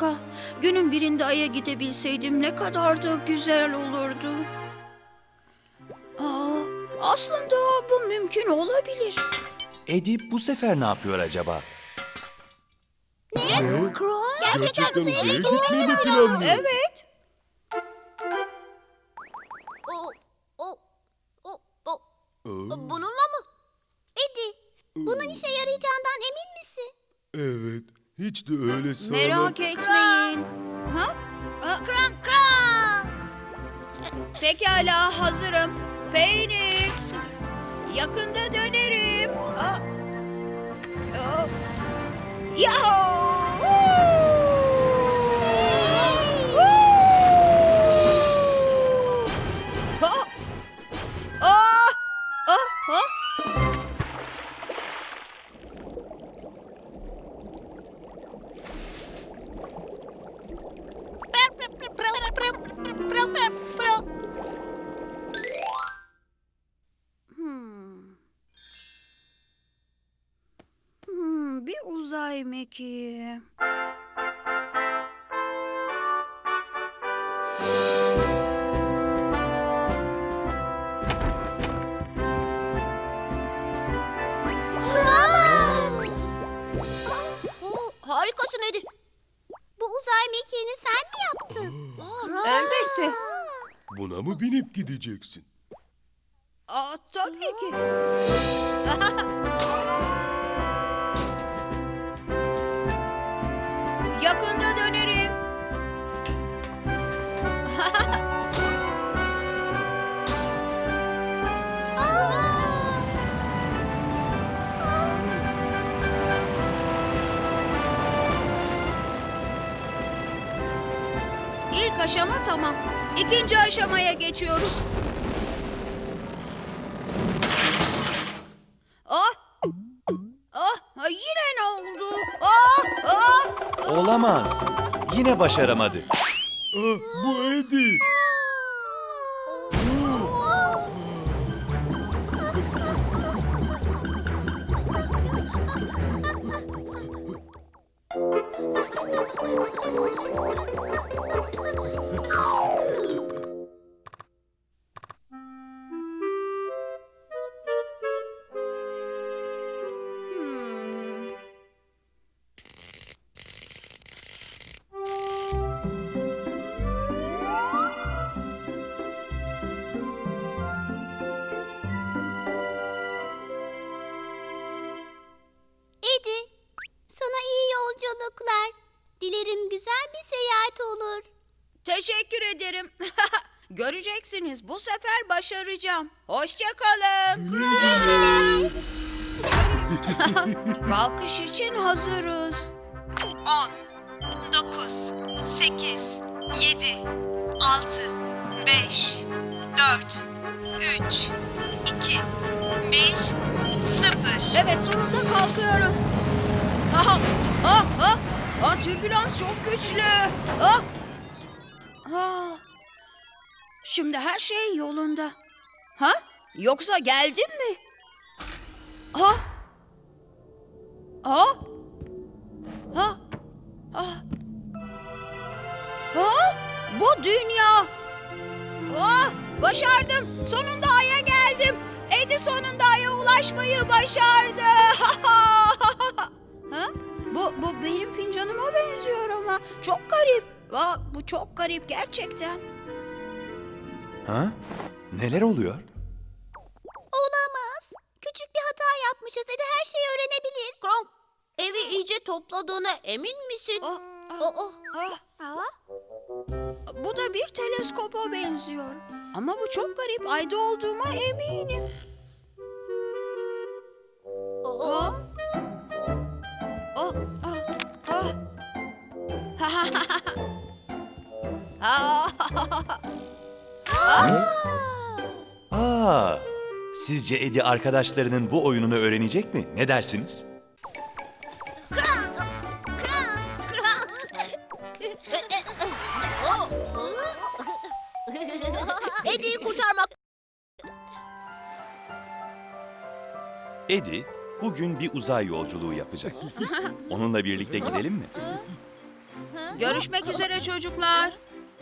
Gerçekten harika. Günün birinde Ay'a gidebilseydim ne kadar da güzel olurdu. Aa, aslında bu mümkün olabilir. Eddie bu sefer ne yapıyor acaba? Gerçekten uzaya gitmeyi mi planlıyor? Evet. O, o, o, o. Bununla mı? Eddie, bunun işe yarayacağından emin misin? Evet, hiç de öyle sağlam. Merak etmeyin. Ha? Aa, Krank krank. Pekala hazırım. Peynir. Yakında dönerim. Aa. Aa. Yahoo! Oo, harikasın Eddie. Bu uzay mekiğini sen mi yaptın? Elbette. Buna mı binip gideceksin? Aa, tabii ki. Yakında dönerim. İlk aşama tamam. İkinci aşamaya geçiyoruz. Ah! Ah! Yine ne oldu? Ah! Ah! Olamaz. Yine başaramadı. Ah, bu Eddie. Dilerim güzel bir seyahat olur. Teşekkür ederim. Göreceksiniz bu sefer başaracağım. Hoşça kalın. Kalkış için hazırız. 10, 9, 8, 7, 6, 5, 4, 3, 2, 1, 0. Evet sonunda kalkıyoruz. Ha ha ha. Ha türbülans çok güçlü. Ha. Ha. Şimdi her şey yolunda. Ha? Yoksa geldin mi? Ha? Ha? Ha? Ha? Ha? Bu dünya. Ah, başardım. Sonunda Ay'a geldim. Edi sonunda Ay'a ulaşmayı başardı. ha? Bu, bu benim fincanıma benziyor ama çok garip. Aa, bu çok garip gerçekten. Ha? Neler oluyor? Olamaz. Küçük bir hata yapmışız. Eddie her şeyi öğrenebilir. Kronk, evi iyice topladığına emin misin? Ah, Aa, Ah, aa. bu da bir teleskopa benziyor. Ama bu çok garip. Ayda olduğuma eminim. Aa, sizce Eddie arkadaşlarının bu oyununu öğrenecek mi? Ne dersiniz? Eddie'yi kurtarmak. Eddie bugün bir uzay yolculuğu yapacak. Onunla birlikte gidelim mi? Görüşmek üzere çocuklar.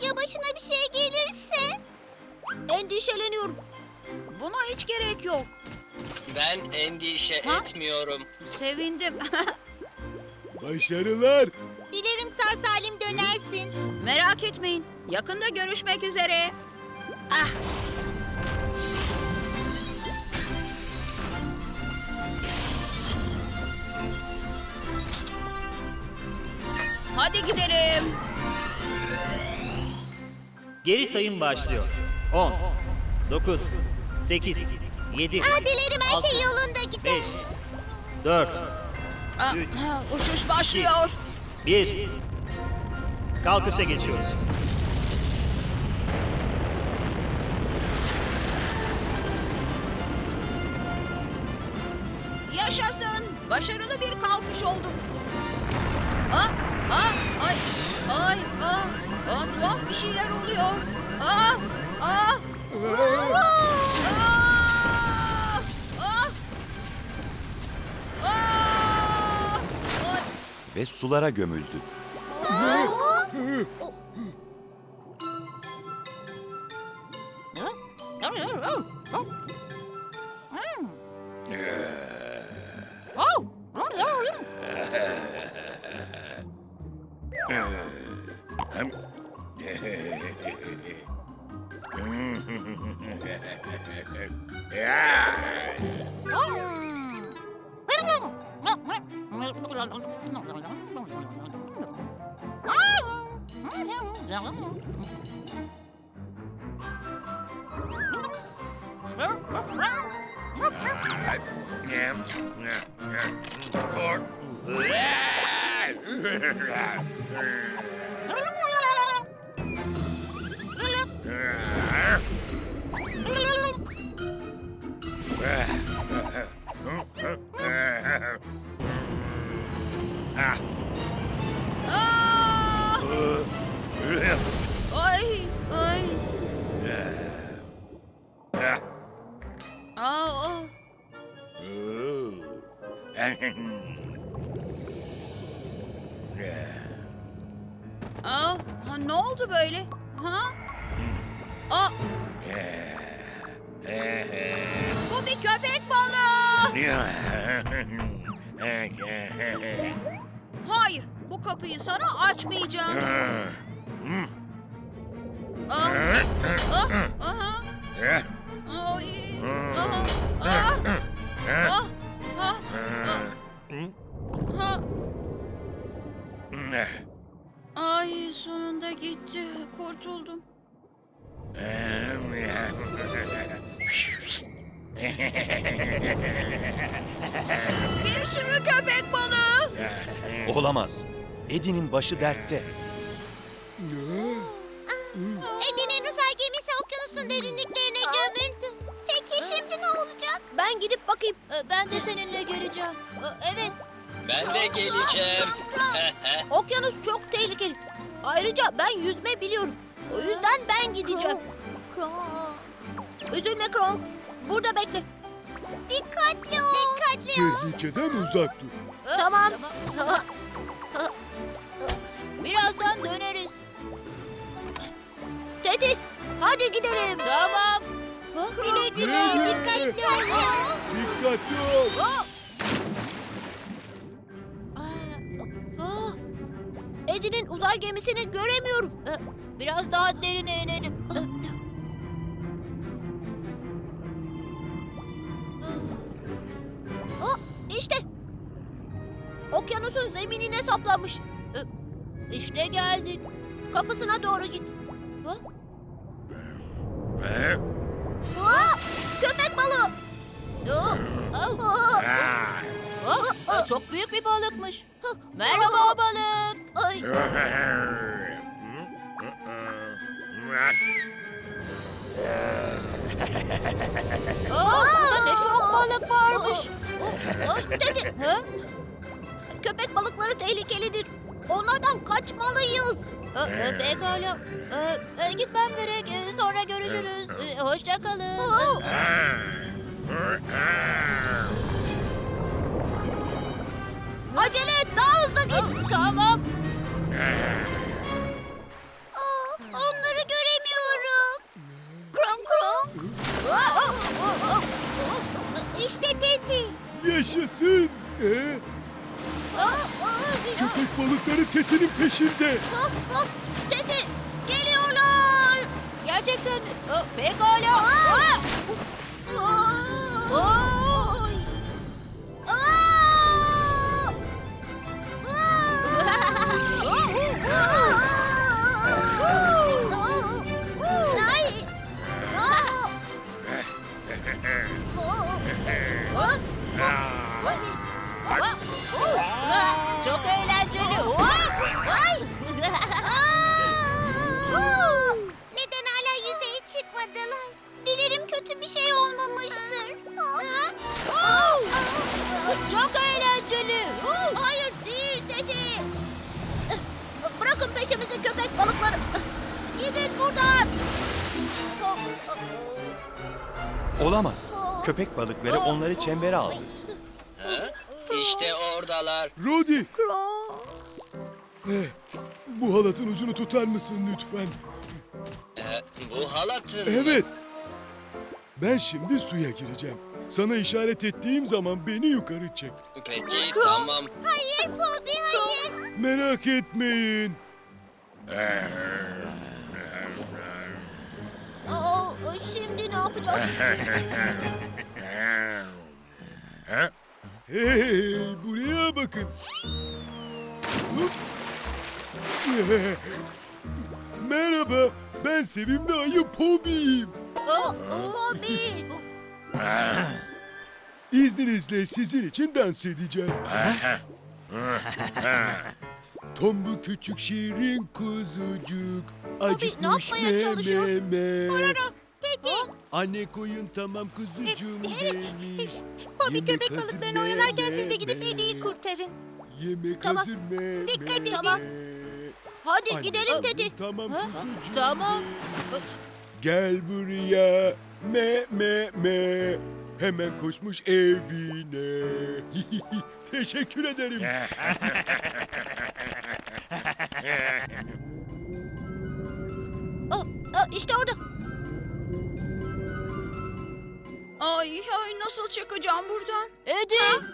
Ya başına bir şey gelirse? Endişeleniyorum. Buna hiç gerek yok. Ben endişe Ha? etmiyorum. Sevindim. Başarılar. Dilerim sağ salim dönersin. Merak etmeyin. Yakında görüşmek üzere. Ah. Hadi gidelim. Geri sayım başlıyor. 10, 9, 8, 7, Aa, dilerim her şey yolunda gider. 5, 4, Ah, Üç. ah, uçuş başlıyor. 1. Kalkışa geçiyoruz. Yaşasın. Başarılı bir kalkış oldu. Ah, ah, ay, ay, ah, ah, tuhaf bir şeyler oluyor. Ah, ah, ay. Ve sulara gömüldü. Yeah. yeah, yeah, mm. yeah. Or. Aa, ha, ne oldu böyle? Ha? Aa. Bu bir köpek balığı. Hayır, bu kapıyı sana açmayacağım. Aa, ah, aha. Ay, aha, ah, ah, Kurtuldum. Bir sürü köpek balığı. Olamaz. Eddie'nin başı dertte. Eddie'nin uzay gemisi okyanusun derinliklerine gömüldü. Peki şimdi ne olacak? Ben gidip bakayım. Ben de seninle geleceğim. Evet. Ben de geleceğim. Okyanus çok tehlikeli. Ayrıca ben yüzme biliyorum. O yüzden ben gideceğim. Üzülme Kronk. Burada bekle. Dikkatli ol. Dikkatli Tehlikeden uzak dur. Tamam. Birazdan döneriz. Teddy, hadi gidelim. Tamam. Güle güle, dikkatli ol. Dikkatli ol. Eddie'nin uzay gemisini göremiyorum. Biraz daha derine inelim. Ah, işte. Okyanusun zeminine saplanmış. İşte geldik. Kapısına doğru git. Ha? Aa, köpek balığı. Aa, çok büyük bir balıkmış. Merhaba balık. Ay. Aa, burada ne çok balık varmış. Dedi. Köpek balıkları tehlikelidir. Onlardan kaçmalıyız. Pekala. Gitmem gerek. Sonra görüşürüz. Hoşça kalın. Acele et. Daha hızlı git. Tamam. Teti. Yaşasın. Ee, Aa, aa, köpek balıkları Teti'nin peşinde. Hop hop. Teti geliyorlar. Gerçekten mi? Aa, Pekala. Aa! Olamaz. Köpek balıkları onları çembere aldı. Ha? İşte oradalar. Rodi. Eh, bu halatın ucunu tutar mısın lütfen? Ee, bu halatın. Evet. Ben şimdi suya gireceğim. Sana işaret ettiğim zaman beni yukarı çek. Peki tamam. Hayır Bobby hayır. Merak etmeyin. Aa, şimdi ne yapacağız? Hey, buraya bakın. Hop. Merhaba, ben sevimli ayı Pobi'yim. Aa, Bobby. İzninizle sizin için dans edeceğim. Tombul küçük şirin kuzucuk. Acıkmış yapmaya çalışıyor? Teti. Anne koyun tamam kuzucuğum demiş. Bobby Yemek köpek hazır balıklarını oyalarken siz de gidip meme. Edi'yi kurtarın. Yemek Tamam. hazır meme. Dikkat edin. Tamam. Hadi Anne gidelim koyun Teti. Tamam Ha? kuzucuğum Tamam. demiş. Gel buraya me me me. Hemen koşmuş evine. Teşekkür ederim. Aa, aa, işte orada. Ay ay nasıl çıkacağım buradan? Edi.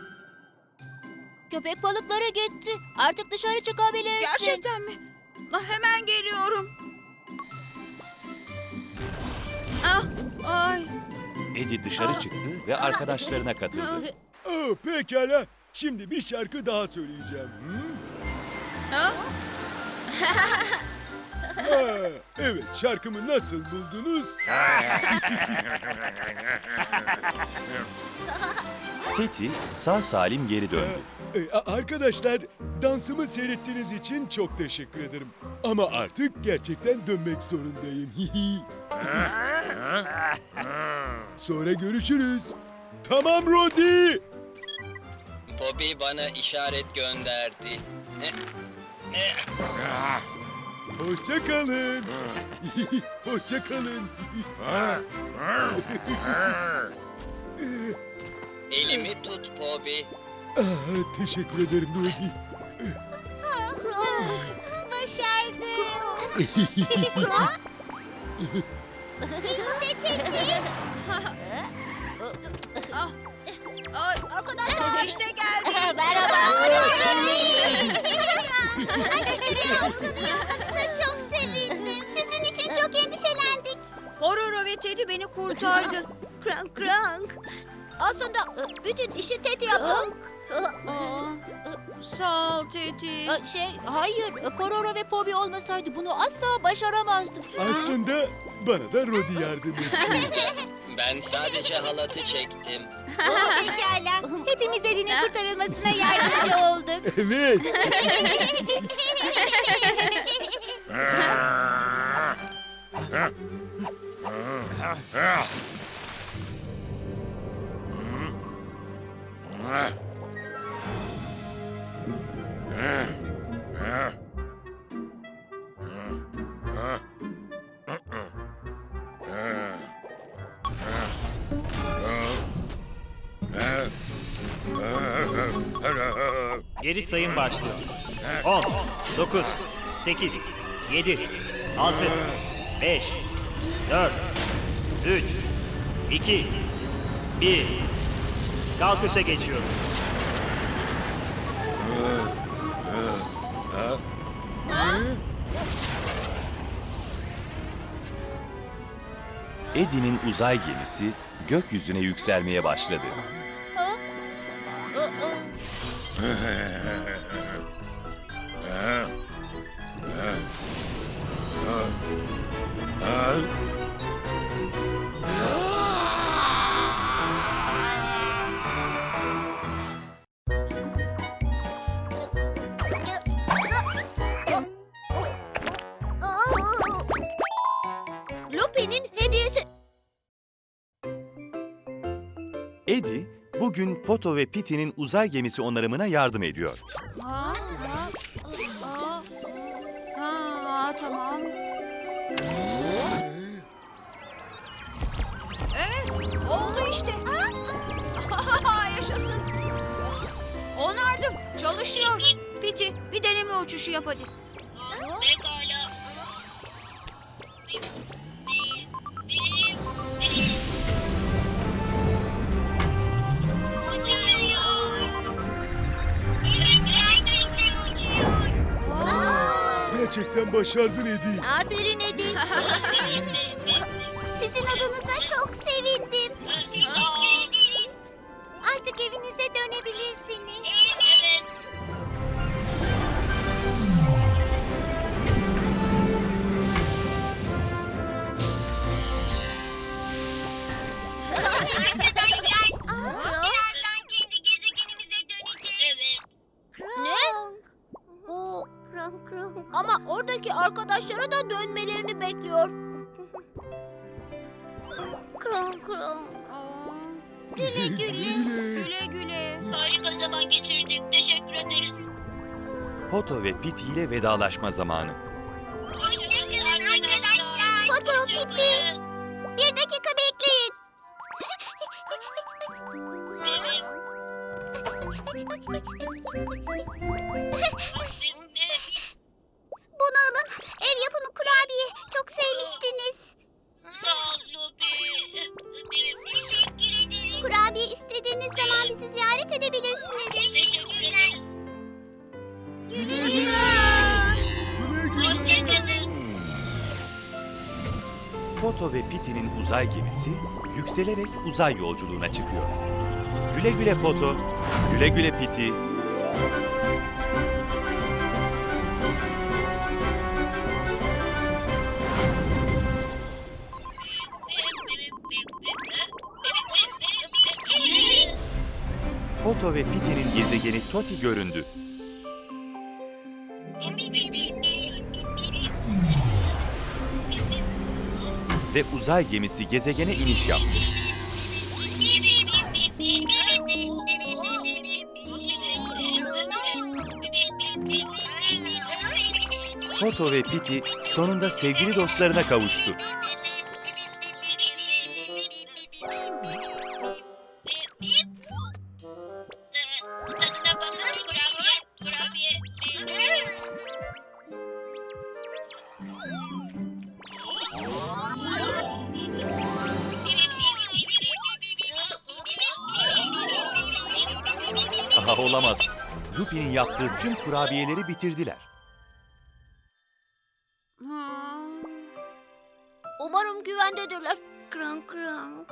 Köpek balıkları gitti. Artık dışarı çıkabilirsin. Gerçekten mi? Ah, hemen geliyorum. Ah, ay. Eddie dışarı çıktı ve arkadaşlarına katıldı. Aa, pekala. Şimdi bir şarkı daha söyleyeceğim. Hı? Ah, Aa, evet, şarkımı nasıl buldunuz? Teti sağ salim geri döndü. Ee, a- arkadaşlar, dansımı seyrettiğiniz için çok teşekkür ederim. Ama artık gerçekten dönmek zorundayım. Sonra görüşürüz. Tamam Rodi. Bobby bana işaret gönderdi. Ne? Hoşça kalın. Hoşça kalın. Elimi tut Bobby. Ah, teşekkür ederim Rodi. Başardım. işte ay. Arkadaşlar. İşte geldi. Merhaba. Teşekkürler İyi olmanıza çok sevindim. Sizin için çok endişelendik. Hororo ve Teddy beni kurtardı. Krank krank. Aslında bütün işi Teti yaptı. Aa, sağ ol Teddy. Şey, hayır. Pororo ve Pobi olmasaydı bunu asla başaramazdım. Aslında bana da Rodi yardım etti. Ben sadece halatı çektim. Pekala. Hepimiz Edi'nin kurtarılmasına yardımcı olduk. Evet. Geri sayım başlıyor. 10, 9, 8, 7, 6, 5, 4, 3, 2, 1. Kalkışa geçiyoruz. Eddie'nin uzay gemisi gökyüzüne yükselmeye başladı. Ha ha ha ha ha. Poto ve Pitty'nin uzay gemisi onarımına yardım ediyor. Ha, ha, ha, ha, tamam. Evet, oldu işte. Yaşasın. Onardım, çalışıyor. Piti, bir deneme uçuşu yap hadi. Gerçekten başardın Eddie. Aferin Edin. Poto ve Pitty ile vedalaşma zamanı. Hoşçakalın arkadaşlar. Foto bitti. Bir dakika bekleyin. Bunu Pitty'nin uzay gemisi yükselerek uzay yolculuğuna çıkıyor. Güle güle Poto, güle güle Pitty. Poto ve Pitty'nin gezegeni Toti göründü. Ve uzay gemisi gezegene iniş yaptı. Poto ve Pitty sonunda sevgili dostlarına kavuştu. Olamaz. Lupi'nin yaptığı tüm kurabiyeleri bitirdiler. Umarım güvendedirler. Kran kran.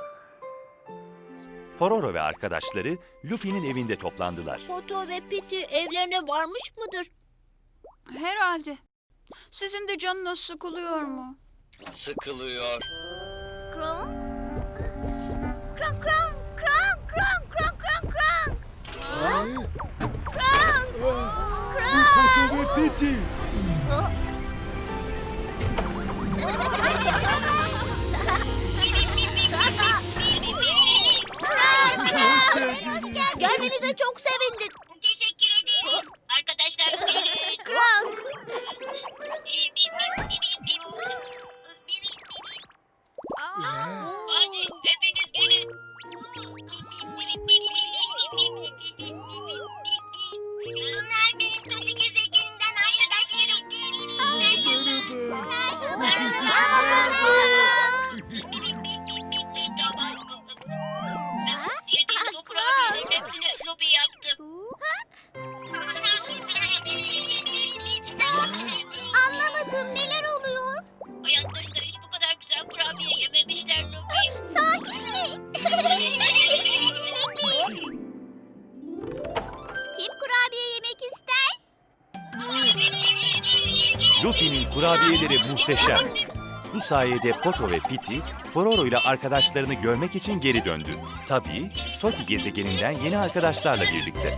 Pororo ve arkadaşları Lupi'nin evinde toplandılar. Foto ve Piti evlerine varmış mıdır? Herhalde. Sizin de canınız sıkılıyor mu? Sıkılıyor. Kran. Kurabiyeleri muhteşem. Bu sayede Poto ve Piti, Pororo ile arkadaşlarını görmek için geri döndü. Tabii, Toki gezegeninden yeni arkadaşlarla birlikte.